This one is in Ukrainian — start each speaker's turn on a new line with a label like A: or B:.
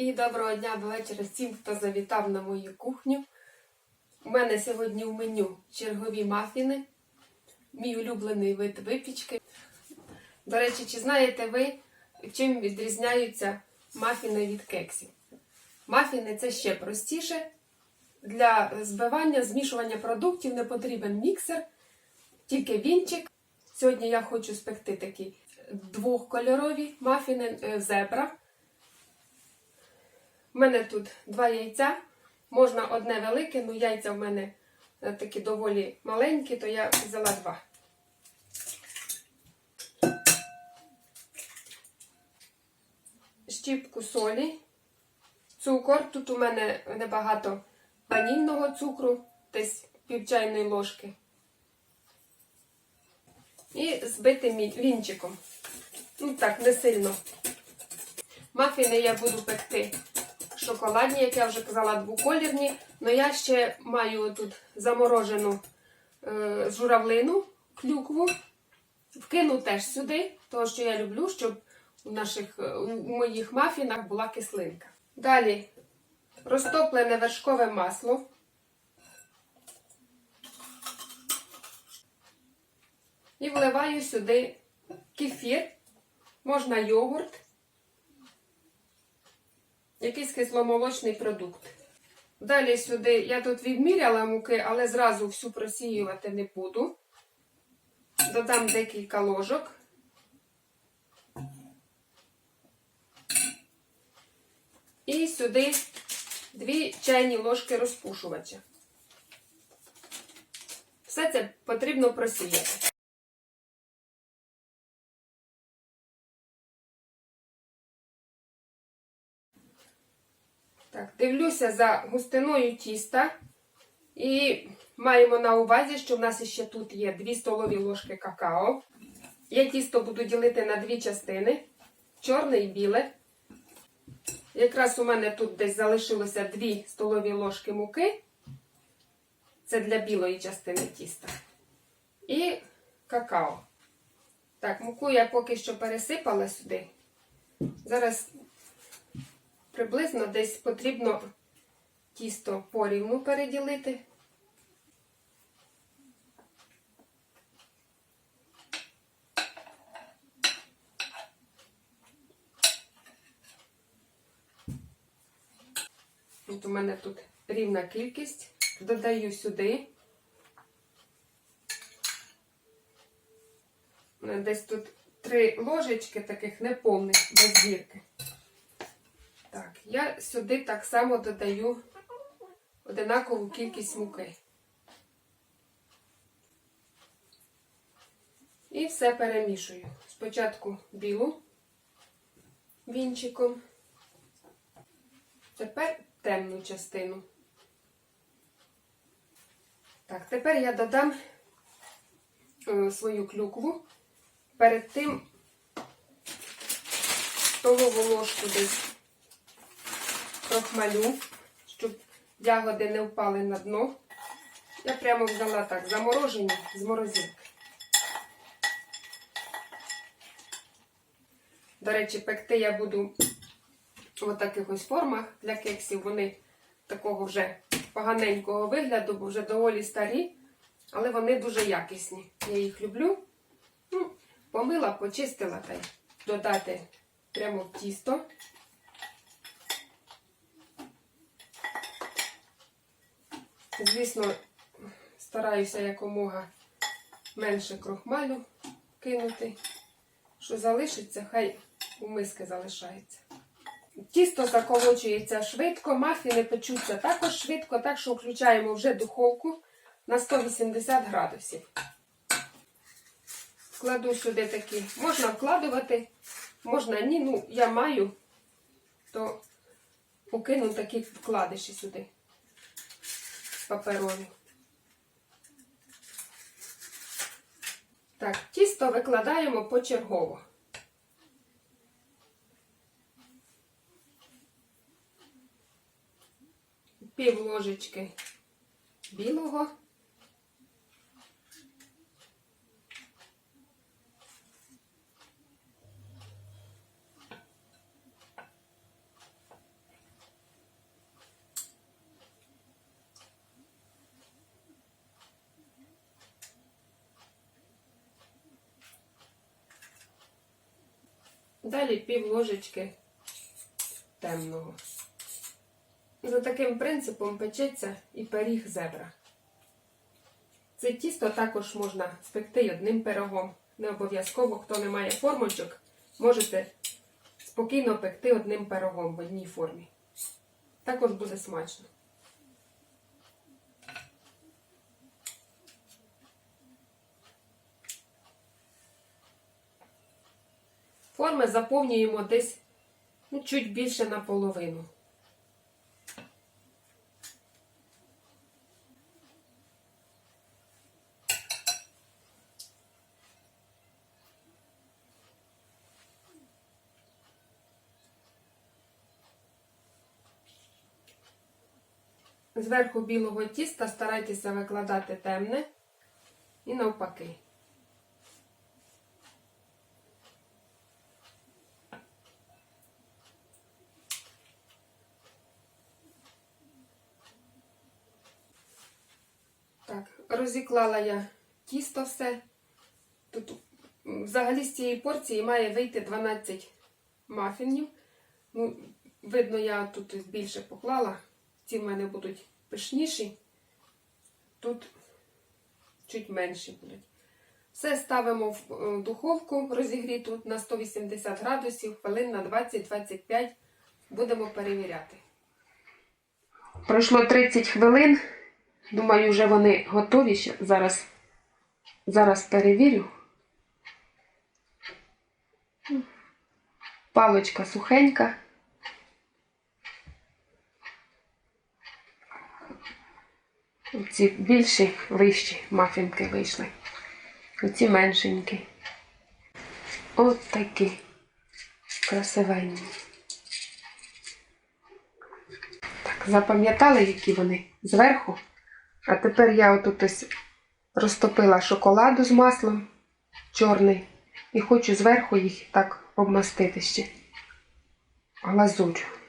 A: І доброго дня вечора всім, хто завітав на мою кухню. У мене сьогодні в меню чергові мафіни, мій улюблений вид випічки. До речі, чи знаєте ви, чим відрізняються мафіни від кексів? Мафіни це ще простіше. Для збивання, змішування продуктів не потрібен міксер, тільки вінчик. Сьогодні я хочу спекти такі двохкольорові мафіни е, зебра. У мене тут два яйця. Можна одне велике, але яйця в мене е, такі доволі маленькі, то я взяла два. Щіпку солі, цукор. Тут у мене небагато ванільного цукру, десь пів чайної ложки. І збити вінчиком. Ну так, не сильно. Мафіни я буду пекти шоколадні, як я вже казала, двоколірні. Але я ще маю тут заморожену е, журавлину, клюкву. Вкину теж сюди, тому що я люблю, щоб у, наших, у моїх мафінах була кислинка. Далі розтоплене вершкове масло. І вливаю сюди кефір, можна йогурт якийсь кисломолочний продукт. Далі сюди я тут відміряла муки, але зразу всю просіювати не буду. Додам декілька ложок. І сюди 2 чайні ложки розпушувача. Все це потрібно просіяти. Так, дивлюся за густиною тіста. І маємо на увазі, що в нас ще тут є 2 столові ложки какао. Я тісто буду ділити на дві частини: чорне і біле. Якраз у мене тут десь залишилося 2 столові ложки муки. Це для білої частини тіста. І какао. Так, муку я поки що пересипала сюди. Зараз приблизно десь потрібно тісто порівну переділити. От у мене тут рівна кількість. Додаю сюди. Десь тут три ложечки таких неповних без зірки. Я сюди так само додаю одинакову кількість муки. І все перемішую. Спочатку білу вінчиком, тепер темну частину. Так, тепер я додам е, свою клюкву. Перед тим столову ложку десь крохмалю, щоб ягоди не впали на дно. Я прямо взяла так, заморожені з морозилки. До речі, пекти я буду в таких ось формах для кексів. Вони такого вже поганенького вигляду, бо вже доволі старі, але вони дуже якісні. Я їх люблю. Ну, Помила, почистила та й додати прямо в тісто. Звісно, стараюся якомога менше крохмалю кинути. Що залишиться, хай у миски залишається. Тісто заколочується швидко, мафіни печуться також швидко, так що включаємо вже духовку на 180 градусів. Кладу сюди такі, можна вкладувати, можна ні. Ну, я маю, то покину такі вкладиші сюди паперові. Так, тісто викладаємо почергово. Пів ложечки білого. Далі пів ложечки темного. За таким принципом печеться і пиріг зебра. Це тісто також можна спекти одним пирогом. Не обов'язково, хто не має формочок, можете спокійно пекти одним пирогом в одній формі. Також буде смачно. Форми заповнюємо десь ну, чуть більше наполовину. Зверху білого тіста старайтеся викладати темне і навпаки. Так, розіклала я тісто все. Тут взагалі з цієї порції має вийти 12 мафінів. Ну, видно, я тут більше поклала. Ці в мене будуть пишніші. Тут чуть менші будуть. Все ставимо в е, духовку розігріту на 180 градусів, хвилин на 20-25. Будемо перевіряти. Пройшло 30 хвилин. Думаю, вже вони готові. ще. Зараз, зараз перевірю. Палочка сухенька. Ці більші, вищі мафінки вийшли. Оці меншенькі. От такі красивенні. Так, запам'ятали, які вони зверху. А тепер я отут ось розтопила шоколаду з маслом чорний. І хочу зверху їх так обмастити ще глазурю.